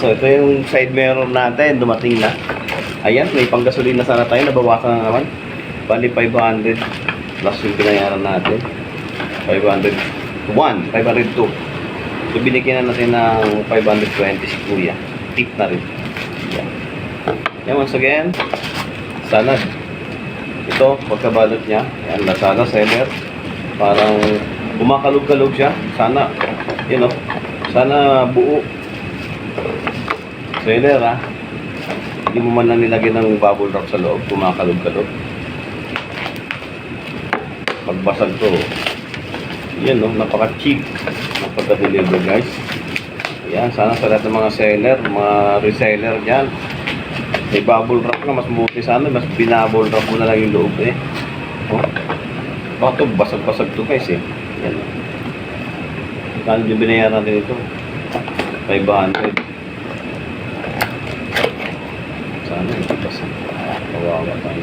so ito yung side mirror natin, dumating na. Ayan, may panggasolina na sana tayo, nabawasan na naman. Bali 500 plus yung binayaran natin. 501, 502. So binigyan na natin ng 520 si Kuya. Tip na rin. Yan. Yan once again, salad. Ito, pagkabalot niya, yan, lasada, seller. Parang kumakalog-kalog siya. Sana, you know, sana buo. Seller ha. Hindi mo man lang nilagyan ng bubble wrap sa loob, kumakalog-kalog. Pagbasag to, yan no, napaka-cheap ng pagka-deliver guys. Yan, sana sa lahat ng mga seller, mga reseller dyan, may bubble wrap ka, mas mabuti sana, mas binabble wrap mo na lang yung loob eh. Oh. Baka to, basag-basag to guys eh. Yan. Kano yung binayaran natin ito? 500. Sana basag. Kawawa tayo.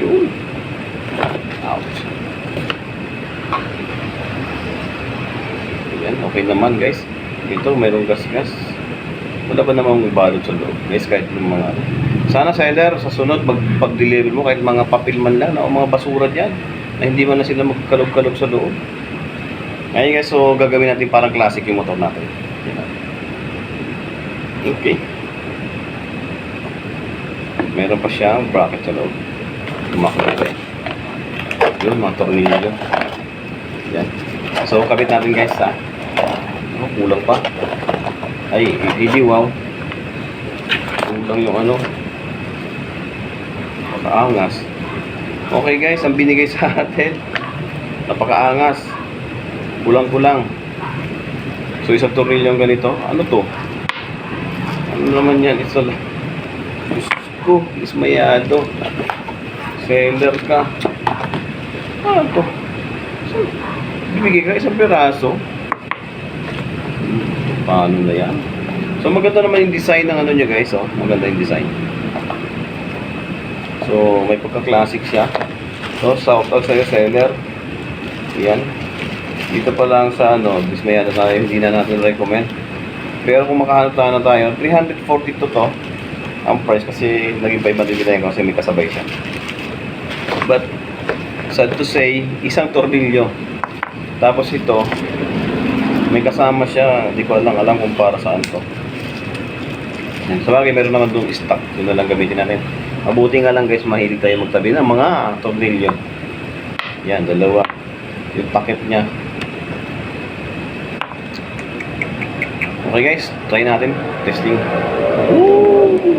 Yun. Ouch. Yan, okay naman guys. Ito, mayroong gas-gas. Wala ba namang balot sa loob? Guys, kahit yung mga... Sana seller, sa sunod, pag, pag-deliver mo, kahit mga papel man lang, o mga basura dyan, na hindi man na sila magkalog-kalog sa loob. Ngayon guys, so gagawin natin parang classic yung motor natin. Okay. Meron pa siyang bracket sa loob. Natin. Yun, mga tornilyo. Yan. So, kabit natin guys ha. Oh, kulang pa. Ay, hindi wow. Kulang yung ano. Napakaangas. Okay guys, ang binigay sa atin. Napakaangas. Kulang-kulang. So, isang tornilyo ganito. Ano to? Ano naman yan? It's a... Diyos ko, ismayado. Seller ka. Ano to? Bibigay ka isang piraso. Paano na yan? So maganda naman yung design ng ano niya guys, oh. Maganda yung design. So may pagka-classic siya. So shout out sa'yo seller. Yan. Dito pa lang sa ano, dismaya na tayo, hindi na natin recommend. Pero kung makahanap tayo na tayo, 342 to ang price kasi naging 500 din kasi may kasabay siya. But sad to say, isang tornilyo. Tapos ito, may kasama siya, hindi ko lang alam kung para saan to. Sa bagay, meron naman doon stock. Yun na lang gamitin natin. Mabuti nga lang guys, mahilig tayo magtabi ng mga tornilyo. Yan, dalawa. Yung packet niya. Okay guys, try natin. Testing. Woo!